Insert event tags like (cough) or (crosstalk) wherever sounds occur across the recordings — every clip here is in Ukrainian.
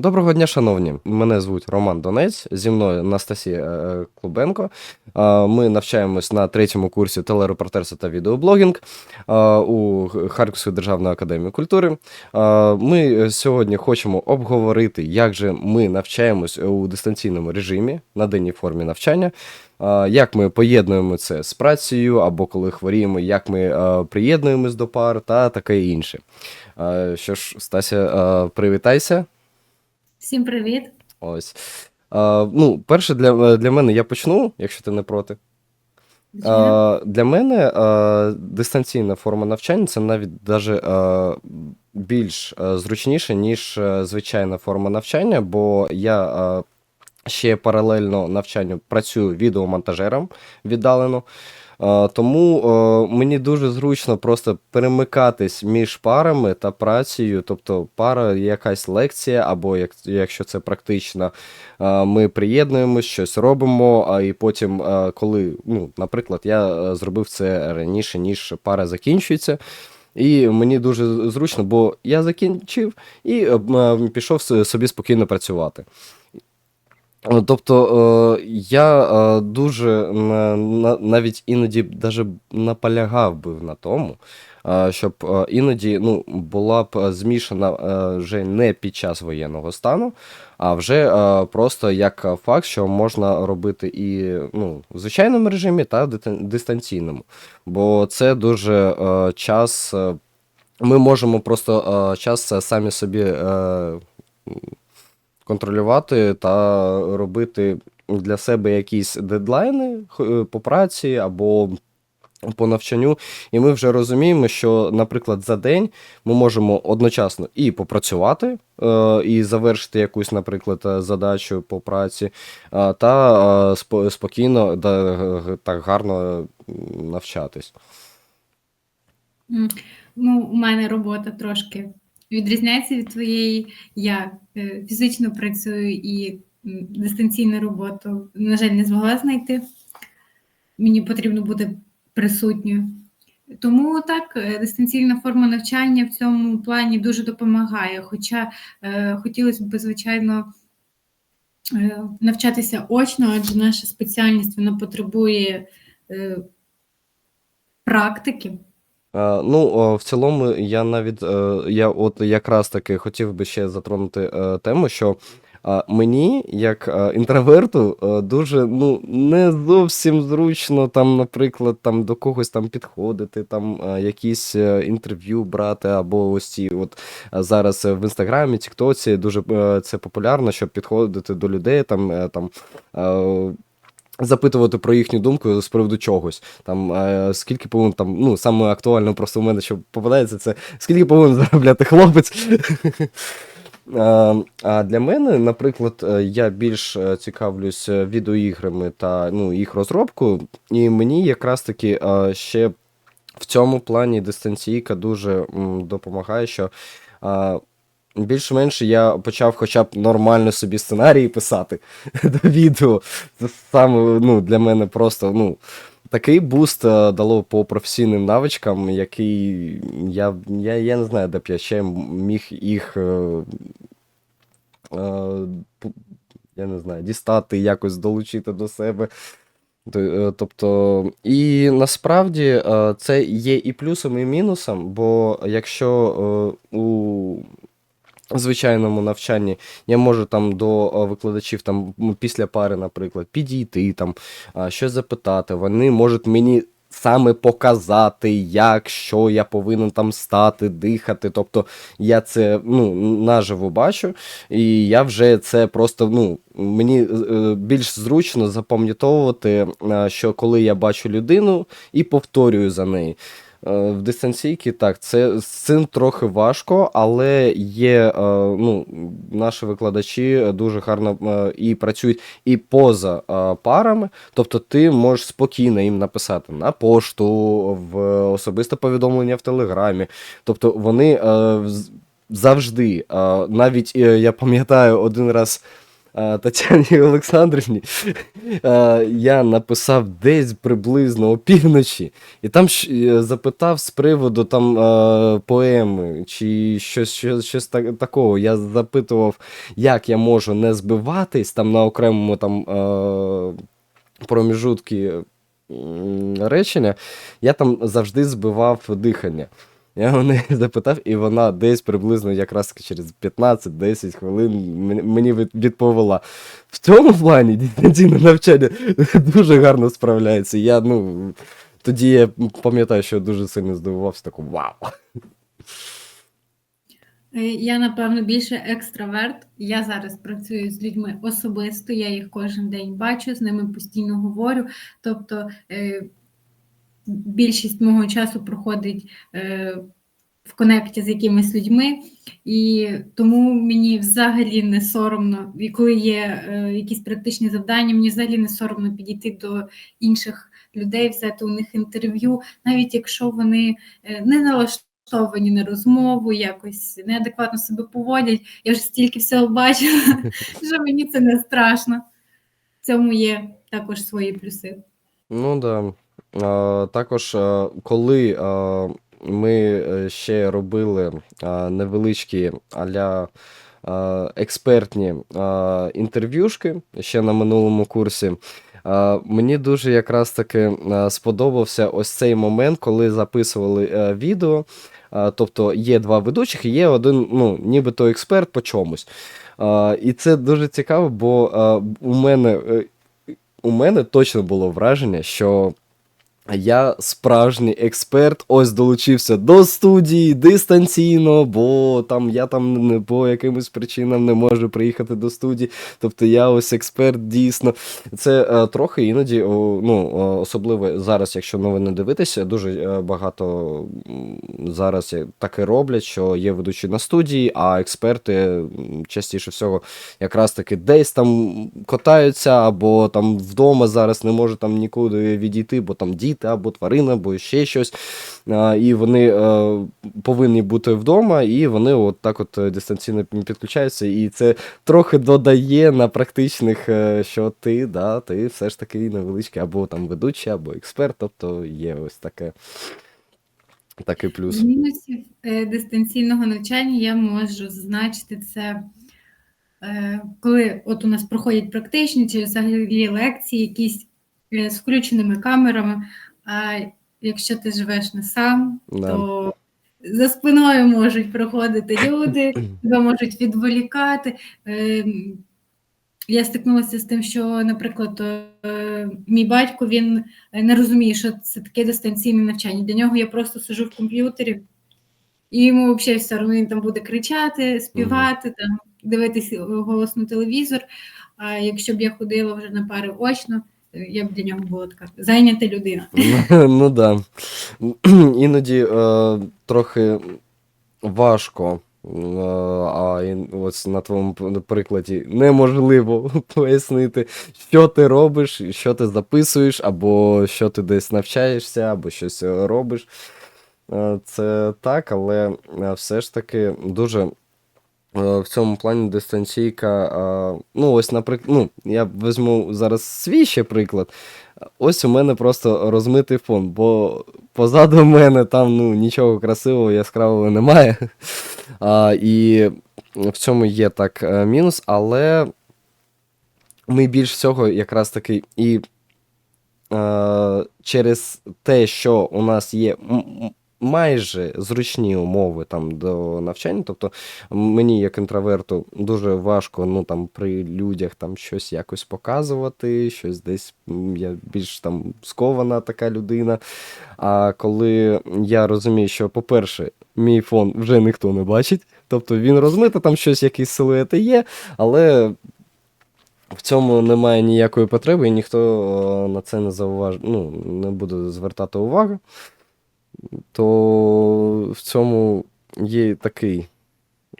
Доброго дня, шановні. Мене звуть Роман Донець. Зі мною Анастасія е, Клубенко. Е, Ми навчаємось на третьому курсі телерепортерства та відеоблогінг е, у Харківської державної академії культури. Е, Ми сьогодні хочемо обговорити, як же ми навчаємось у дистанційному режимі на денній формі навчання. е, Як ми поєднуємо це з працею, або коли хворіємо, як ми е, приєднуємось до пар та таке інше. Е, Що ж, Стася, е, привітайся. Всім привіт. Ось. А, ну, перше, для, для мене я почну, якщо ти не проти. А, для мене а, дистанційна форма навчання це навіть даже а, більш а, зручніше, ніж а, звичайна форма навчання, бо я а, ще паралельно навчанню працюю відеомонтажером віддалено. А, тому мені дуже зручно просто перемикатись між парами та працею. Тобто пара якась лекція, або як, якщо це практично, ми приєднуємось, щось робимо, а і потім, коли, ну, наприклад, я е, зробив це раніше, ніж пара закінчується. І мені дуже зручно, бо я закінчив і е, пішов собі спокійно працювати. Е, Тобто е, я е, дуже на, на, навіть іноді даже наполягав би на тому, щоб іноді ну, була б змішана вже не під час воєнного стану, а вже просто як факт, що можна робити і ну, в звичайному режимі та дистанційному. Бо це дуже час. Ми можемо просто час самі собі контролювати та робити для себе якісь дедлайни е, по праці або по навчанню. І ми вже розуміємо, що, наприклад, за день ми можемо одночасно і попрацювати, е, і завершити якусь, наприклад, е, задачу по праці, та спокійно так гарно навчатись. Ну, у мене робота трошки відрізняється від твоєї. Я е, фізично працюю і дистанційну роботу, на жаль, не змогла знайти. Мені потрібно бути присутньою. Тому так, е, дистанційна форма навчання в цьому плані дуже допомагає. Хоча е, хотілося б, звичайно, е, навчатися очно, адже наша спеціальність вона потребує е, практики. Е, Ну, в цілому, я навіть е, я от якраз таки хотів би ще затронути е, тему, що мені, як інтроверту, дуже ну, не зовсім зручно там, наприклад, там до когось там підходити, там якісь інтерв'ю брати, або ось ці от зараз в інстаграмі, Тіктоці дуже це популярно, щоб підходити до людей, там, там запитувати про їхню думку з приводу чогось. Там е, скільки повинен там, ну, саме актуально просто у мене, що попадається, це скільки повинен (laughs) заробляти хлопець. (laughs) Е, А для мене, наприклад, е, я більш е, цікавлюсь відеоіграми та ну, їх розробкою, і мені якраз таки ще в цьому плані дистанційка дуже допомагає, що більш-менш я почав хоча б нормально собі сценарії писати (laughs) до відео. Це саме ну, для мене просто ну, такий буст е, дало по професійним навичкам, який я, я, я не знаю, де б я ще міг їх. е, е, я не знаю, дістати, якось долучити до себе. Е, Тобто, і насправді е, це є і плюсом, і мінусом, бо якщо у звичайному навчанні я можу там до е, викладачів там після пари, наприклад, підійти, там щось запитати, вони можуть мені саме показати, як, що я повинен там стати, дихати. Тобто я це ну, наживо бачу, і я вже це просто ну, мені е, більш зручно запам'ятовувати, е, що коли я бачу людину і повторюю за нею. Е, В дистанційці так, це з цим трохи важко, але є е, ну, наші викладачі дуже гарно е, і працюють і поза парами. Тобто ти можеш спокійно їм написати на пошту, в особисте повідомлення в Телеграмі. Тобто вони завжди, навіть я пам'ятаю один раз. Тетяні Олександрівні я написав десь приблизно опівночі, і там е, запитав з приводу там е, поеми чи щось, щось, щось так, такого. Я запитував, як я можу не збиватись там на окремому там е, проміжутки речення, я там завжди збивав дихання. Я у неї (laughs) запитав, і вона десь приблизно якраз через 15-10 хвилин мені відповіла. В цьому плані дистанційне навчання (laughs) дуже гарно справляється. Я, ну, тоді я пам'ятаю, що дуже сильно здивувався, таку вау. Е, Я, напевно, більше екстраверт. Я зараз працюю з людьми особисто, я їх кожен день бачу, з ними постійно говорю. Тобто е, більшість мого часу проходить е, в конекті з якимись людьми, і тому мені взагалі не соромно, і коли є е, якісь практичні завдання, мені взагалі не соромно підійти до інших людей, взяти у них інтерв'ю, навіть якщо вони е, не налаштовані на розмову, якось неадекватно себе поводять. Я вже стільки всього бачила, (laughs) що мені це не страшно. В цьому є також свої плюси. Ну да. Також, коли ми е, ще робили невеличкі аля експертні інтерв'юшки ще на минулому курсі, мені дуже якраз таки сподобався ось цей момент, коли записували е, відео. Тобто є два ведучих і є один, ну, нібито експерт по чомусь. І це дуже цікаво, бо у мене. е, у мене точно було враження, що я справжній експерт, ось долучився до студії дистанційно, бо там я там не по якимось причинам не можу приїхати до студії. Тобто я ось експерт дійсно. Це е, трохи іноді, о, ну, особливо зараз, якщо новини дивитися, дуже е, багато зараз так і роблять, що є ведучі на студії, а експерти частіше всього якраз таки десь там катаються, або там вдома зараз не може там нікуди відійти, бо там діти, або тварина, або ще щось. І вони е, повинні бути вдома, і вони от так от е, дистанційно підключаються. І це трохи додає на практичних, е, що ти, да, ти все ж таки невеличкий, або там ведучий, або експерт, тобто є ось таке. Такий плюс. Мінусів дистанційного навчання я можу зазначити це, коли от у нас проходять практичні чи взагалі лекції, якісь з включеними камерами. А якщо ти живеш не сам, Да. то за спиною можуть проходити (laughs) люди, тебе можуть відволікати. Ем, Я стикнулася з тим, що, наприклад, е, мій батько він не розуміє, що це таке дистанційне навчання. Для нього я просто сижу в комп'ютері, і йому взагалі все одно він там буде кричати, співати, там, дивитися голосно телевізор. А якщо б я ходила вже на пари очно, я б для нього була така зайнята людина. (laughs) Ну да. (clears throat) Іноді е, трохи важко. е, А ось на твоєму прикладі неможливо (laughs) пояснити, що ти робиш, що ти записуєш, або що ти десь навчаєшся, або щось е, робиш. Це так, але все ж таки дуже в цьому плані дистанційка. е, Ну, ось, наприклад, ну, я візьму зараз свій ще приклад. Ось у мене просто розмитий фон, бо позаду мене там ну, нічого красивого, яскравого немає. (laughs) А, і в цьому є так е, мінус, але ми більш всього якраз таки і е, через те, що у нас є майже зручні умови там до навчання, тобто мені, як інтроверту, дуже важко ну, там, при людях там, щось якось показувати, щось десь я більш там скована така людина. А коли я розумію, що, по-перше, мій фон вже ніхто не бачить, тобто він розмито, там щось, якісь силуети є, але в цьому немає ніякої потреби, і ніхто на це не зауваж... ну, не буде звертати увагу. То в цьому є такий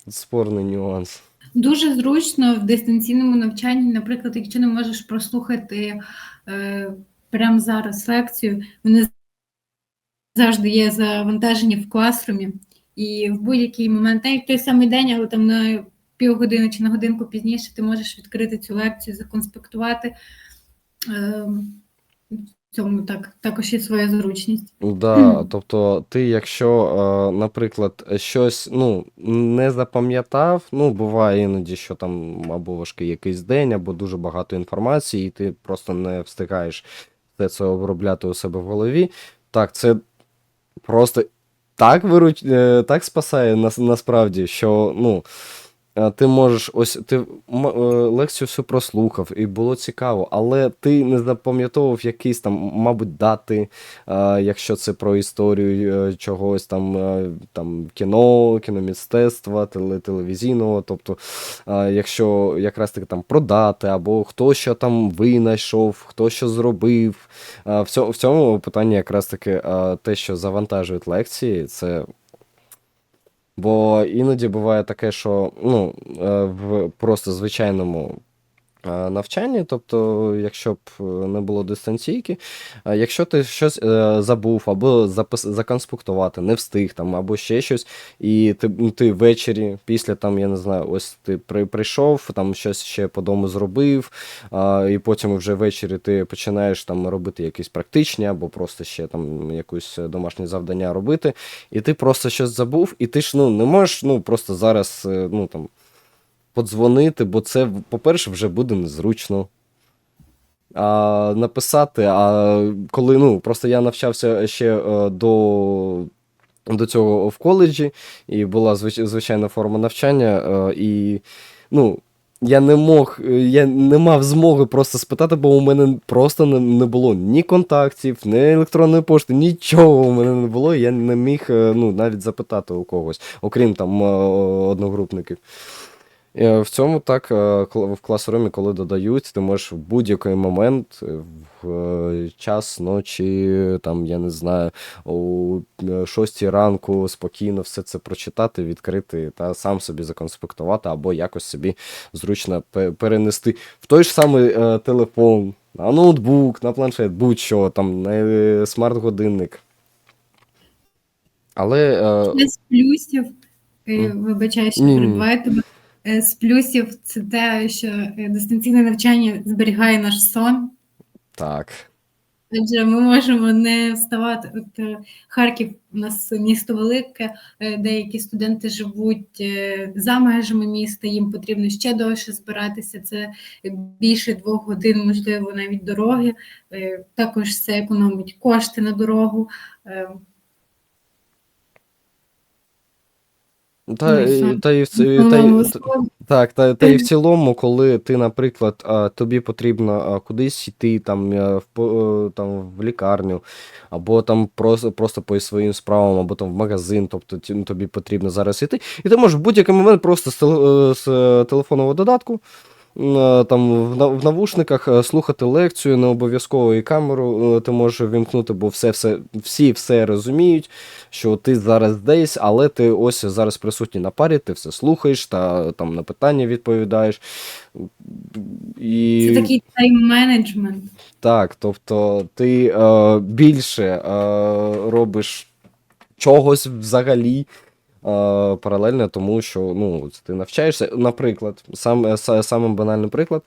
спорний нюанс. Дуже зручно в дистанційному навчанні, наприклад, якщо не можеш прослухати е, прямо зараз лекцію, вони завжди є завантажені в класрумі, і в будь-який момент, навіть в той самий день, але там на півгодини чи на годинку пізніше ти можеш відкрити цю лекцію, законспектувати. В цьому так, також є своя зручність. Да, тобто, ти, якщо, е, наприклад, щось ну, не запам'ятав, ну, буває іноді, що там або важкий якийсь день, або дуже багато інформації, і ти просто не встигаєш все це обробляти у себе в голові. Так, це просто так вируч... е, так спасає нас, насправді, що ну, ти можеш ось ти е, лекцію всю прослухав, і було цікаво, але ти не запам'ятовував якісь там, мабуть, дати, якщо це про історію е, чогось там, е, там кіно, кіномістецтва, телевізійного. Тобто, якщо якраз таки там продати, або хто що там винайшов, хто що зробив. В цьому, питанні якраз таки те, що завантажують лекції, це. Бо іноді буває таке, що ну, е, в просто звичайному навчанні, тобто, якщо б е, не було дистанційки, е, якщо ти щось е, забув або запис, законспектувати, не встиг там, або ще щось, і ти, ну, ти ввечері, після там, я не знаю, ось ти при, прийшов, там щось ще по дому зробив, і потім вже ввечері ти починаєш там робити якісь практичні, або просто ще там якусь домашнє завдання робити, і ти просто щось забув, і ти ж ну, не можеш ну, просто зараз е, ну, там, подзвонити, бо це, по-перше, вже буде незручно. А, написати, а коли ну, просто я навчався ще е, до, до цього в коледжі, і була звич- звичайна форма навчання, е, і ну, я не мог, е, я не мав змоги просто спитати, бо у мене просто не, було ні контактів, ні електронної пошти, нічого у мене не було. Я не міг ну, навіть запитати у когось, окрім там одногрупників. Е, В цьому так, е, в класрумі, коли додають, ти можеш в будь-який момент, е, в час ночі, там, я не знаю, у 6 ранку спокійно все це прочитати, відкрити та сам собі законспектувати, або якось собі зручно перенести в той ж самий телефон, на ноутбук, на планшет, будь-що, там, на смарт-годинник. Але е, Ще з плюсів, вибачаю, що Ні-ні-ні. тебе. Е, З плюсів це те, що е, дистанційне навчання зберігає наш сон. так. Адже ми можемо не вставати. От е, Харків у нас місто велике, деякі студенти живуть за межами міста, їм потрібно ще довше збиратися. Це більше двох годин, можливо, навіть дороги. Також це економить кошти на дорогу. Та, Ну, і та, і в ц- ну, та, й- обов'язково. Так, та, та і в (clears throat) цілому, коли ти, наприклад, а, тобі потрібно а, кудись йти там, е, в, по- е, там, в лікарню, або там просто, просто по своїм справам, або там в магазин, тобто ті- тобі потрібно зараз йти, і ти можеш в будь-який момент просто з, теле- е, з е, телефонного додатку. Е, Там в, навушниках е, слухати лекцію, не обов'язково і камеру е, ти можеш вімкнути, бо все, все, всі все розуміють, що ти зараз десь, але ти ось зараз присутній на парі, ти все слухаєш та там на питання відповідаєш. І... Це такий тайм-менеджмент. Так, тобто ти е, більше е, робиш чогось взагалі паралельно, тому що ну, ти навчаєшся. Наприклад, сам, е, са- банальний приклад.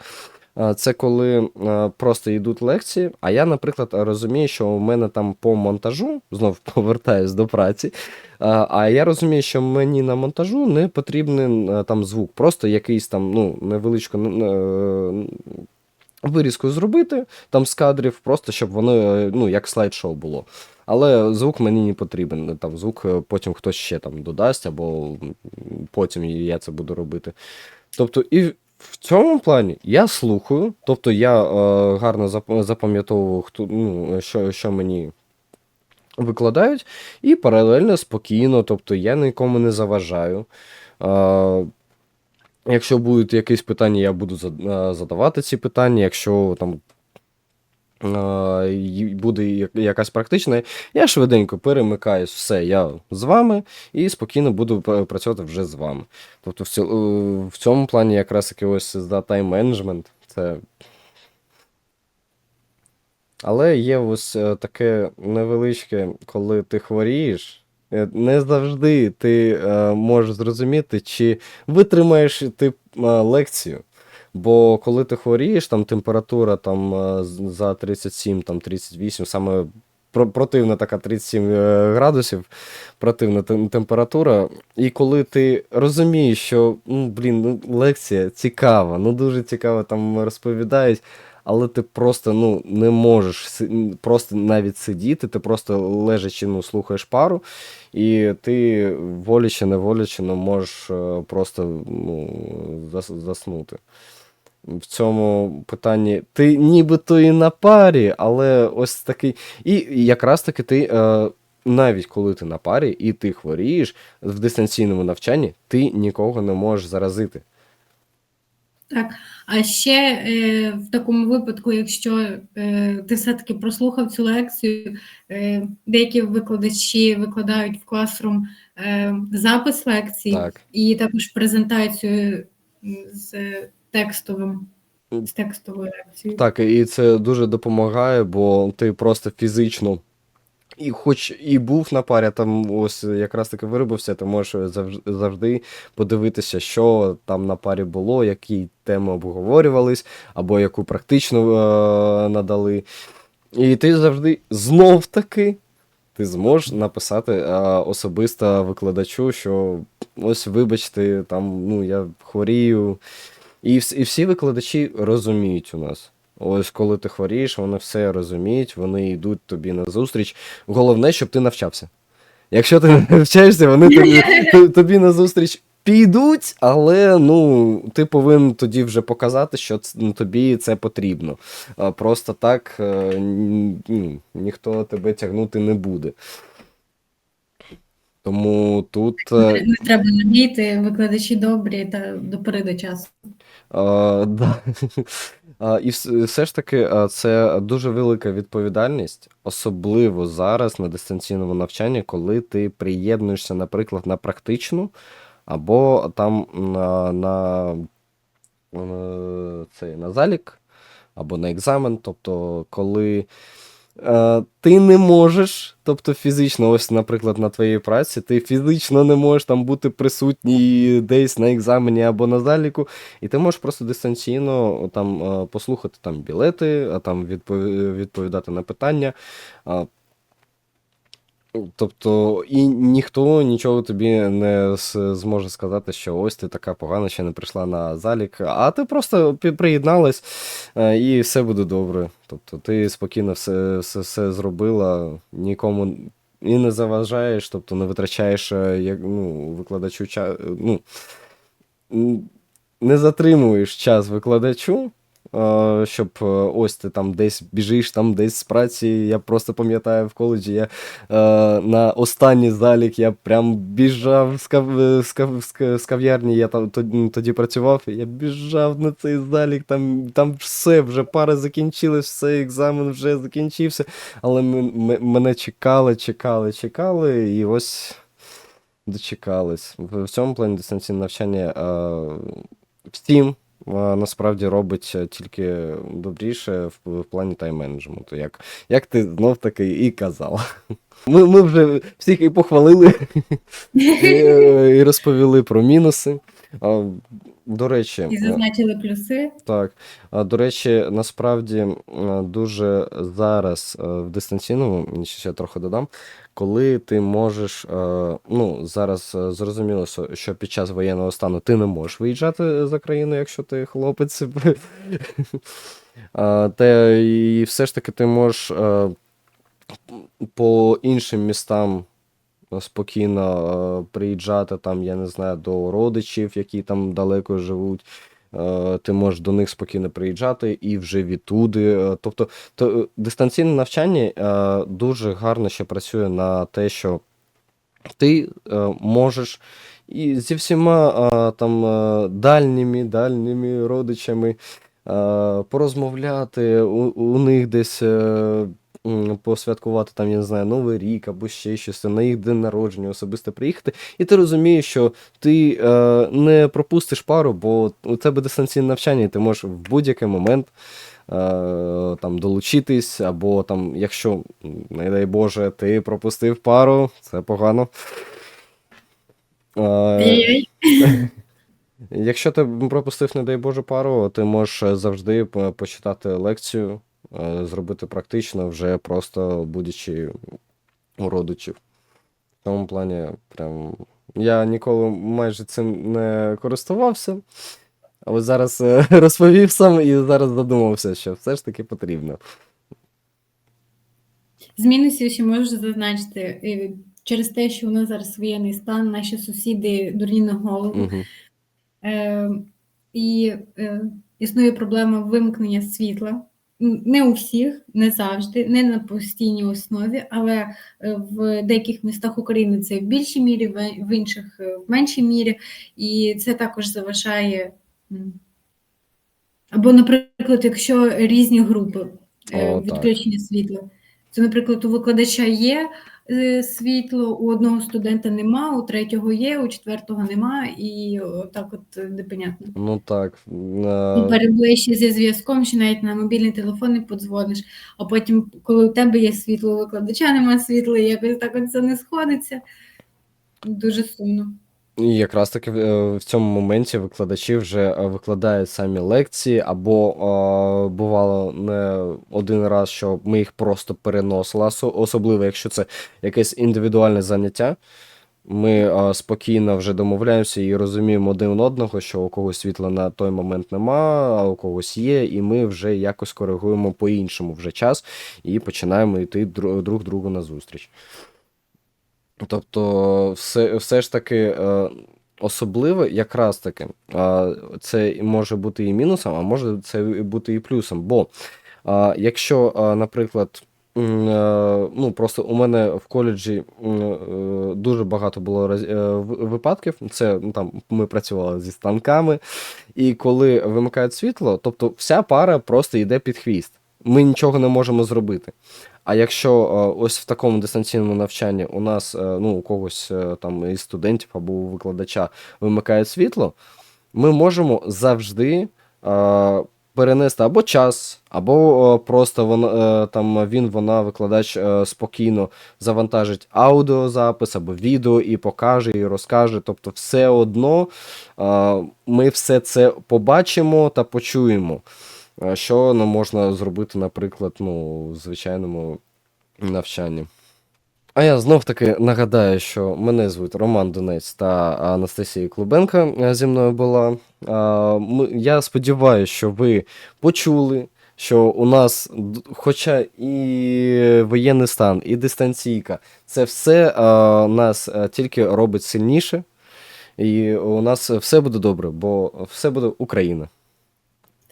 е, Це коли е, просто йдуть лекції, а я, наприклад, розумію, що у мене там по монтажу, знов (laughs) повертаюсь до праці, е, а я розумію, що мені на монтажу не потрібен е, там звук, просто якийсь там ну, невеличку е, вирізку зробити там з кадрів, просто щоб воно е, ну, як слайд-шоу було. Але звук мені не потрібен. Там звук е, потім хтось ще там додасть, або потім я це буду робити. Тобто, і в цьому плані я слухаю, тобто я е, гарно запам'ятовую, ну, що, що мені викладають, і паралельно спокійно, тобто я нікому не заважаю. Якщо будуть якісь питання, я буду е, задавати ці питання. Якщо там е, буде якась практична, я швиденько перемикаюсь, все, я з вами і спокійно буду працювати вже з вами. Тобто в, е, цьому плані якраз ось за тайм-менеджмент це. Але є ось таке невеличке, коли ти хворієш, не завжди ти е, можеш зрозуміти, чи витримаєш ти е, лекцію. Бо коли ти хворієш, там температура там, е, за 37, там, 38, саме про- противна така 37 е, градусів, противна тем- температура. І коли ти розумієш, що ну, блін, ну, лекція цікава, ну дуже цікаво там розповідають, але ти просто ну, не можеш просто навіть сидіти, ти просто лежачи, ну, слухаєш пару, і ти волячи, неволячи, ну, можеш е, просто ну, зас- заснути. В цьому питанні ти нібито і на парі, але ось такий. І якраз таки ти, е, навіть коли ти на парі і ти хворієш в дистанційному навчанні, ти нікого не можеш заразити. Так, а ще е, в такому випадку, якщо е, ти все-таки прослухав цю лекцію, е, деякі викладачі викладають в класрум е, запис лекції Так. і також презентацію з текстовим, з текстовою лекцією. Так, і це дуже допомагає, бо ти просто фізично. І хоч і був на парі, там ось якраз таки виробився, ти можеш завжди подивитися, що там на парі було, які теми обговорювались, або яку практично е- надали. І ти завжди знов таки ти зможеш написати е, особисто викладачу, що ось вибачте, там ну я хворію. І, і всі викладачі розуміють у нас. Ось коли ти хворієш, вони все розуміють, вони йдуть тобі на зустріч. Головне, щоб ти навчався. Якщо ти не (laughs) навчаєшся, вони тобі, (laughs) тобі на зустріч підуть, але ну, ти повинен тоді вже показати, що ну, тобі це потрібно. Просто так е, н- ну, ніхто тебе тягнути не буде. Тому тут. Не, треба надійти, викладачі добрі та до пори до часу. А, (laughs) да. І все ж таки, це дуже велика відповідальність, особливо зараз на дистанційному навчанні, коли ти приєднуєшся, наприклад, на практичну, або там на, на, на, цей, на залік, або на екзамен. Тобто, коли е, ти не можеш, тобто фізично, ось, наприклад, на твоїй праці, ти фізично не можеш там бути присутній десь на екзамені або на заліку, і ти можеш просто дистанційно там е, послухати там білети, а там відповідати на питання. Тобто, і ніхто нічого тобі не зможе сказати, що ось ти така погана, ще не прийшла на залік, а ти просто приєдналась, е, і все буде добре. Тобто ти спокійно все, все, все зробила, нікому і не заважаєш, тобто не витрачаєш е, як, ну, викладачу ча- ну, не затримуєш час викладачу, щоб е, ось ти там десь біжиш, там десь з праці. Я просто пам'ятаю в коледжі, я е, на останній залік я прям біжав з, кав... з, кав... з кав'ярні, я там тоді, працював, я біжав на цей залік, там, там все, вже пара закінчилась, все, екзамен вже закінчився, але мене чекали, чекали, чекали, і ось дочекались. В цьому плані дистанційне навчання е, всім е, насправді робить е, тільки добріше в, в плані тайм-менеджменту, як, як ти знов таки і казав. Ми, ми вже всіх і похвалили, (laughs) і, е, і розповіли про мінуси. До речі, І е, зазначили плюси. так. До речі, насправді е, дуже зараз е, в дистанційному, ще трохи додам, коли ти можеш, ну, зараз зрозуміло, що- під час воєнного стану ти не можеш виїжджати за країну, якщо ти хлопець. (laughs) Та і все ж таки ти можеш по іншим містам спокійно е, приїжджати там, я не знаю, до родичів, які там далеко живуть. Е, Ти можеш до них спокійно приїжджати і вже відтуди. е, Тобто, то, дистанційне навчання дуже гарно ще працює на те, що ти можеш і зі всіма там дальніми, дальніми родичами порозмовляти, у, у них десь посвяткувати там, я не знаю, Новий рік або ще щось, на їх день народження особисто приїхати, і ти розумієш, що ти е, не пропустиш пару, бо у тебе дистанційне навчання, і ти можеш в будь-який момент е, там долучитись, або там, якщо, не дай Боже, ти пропустив пару, це погано. Е, (laughs) Якщо ти пропустив, не дай Боже, пару, ти можеш е, завжди почитати лекцію, зробити практично, вже просто будучи у родичів. В тому плані, прям. Я ніколи майже цим не користувався, але зараз е, (laughs) розповів сам і зараз задумався, що все ж таки потрібно. З мінусів ще можу зазначити, е, через те, що у нас зараз воєнний стан, наші сусіди дурні на голову. Угу. Е, і е, існує проблема вимкнення світла. Не у всіх, не завжди, не на постійній основі, але е, в деяких містах України це в більшій мірі, в інших е, в меншій мірі, і це також заважає. Або, наприклад, якщо різні групи О, відключення так. світла, то, наприклад, у викладача є е, світло, у одного студента нема, у третього є, у четвертого нема, і так от е, непонятно. Ну так. Е, зі зв'язком, що навіть на мобільний телефон не подзвониш, а потім, коли у тебе є світло, у викладача нема світла, і якось так от це не сходиться. Дуже сумно. І якраз таки е, в цьому моменті викладачі вже е, викладають самі лекції, або е, бувало не один раз, що ми їх просто переносили, особливо якщо це якесь індивідуальне заняття. Ми спокійно вже домовляємося і розуміємо один одного, що у когось світла на той момент нема, а у когось є, і ми вже якось коригуємо по-іншому вже час і починаємо йти друг другу на зустріч. Тобто, все, все ж таки, е, особливо, якраз таки, е, це може бути і мінусом, а може це бути і плюсом. Бо е, якщо, наприклад, ну просто у мене в коледжі дуже багато було випадків. Це ну, там ми працювали зі станками, і коли вимикають світло, тобто вся пара просто йде під хвіст. Ми нічого не можемо зробити. А якщо е, ось в такому дистанційному навчанні у нас, е, ну, у когось е, там із студентів або у викладача вимикає світло, ми можемо завжди перенести або час, або просто вон, е, там він, вона, викладач спокійно завантажить аудіозапис або відео і покаже, і розкаже. Тобто, все одно ми все це побачимо та почуємо. Що не можна зробити, наприклад, ну, у звичайному навчанні. А я знов таки нагадаю, що мене звуть Роман Донець та Анастасія Клубенка е, зі мною була. Я сподіваюся, що ви почули, що у нас, хоча і воєнний стан, і дистанційка, це все нас е, тільки робить сильніше, і у нас все буде добре, бо все буде Україна.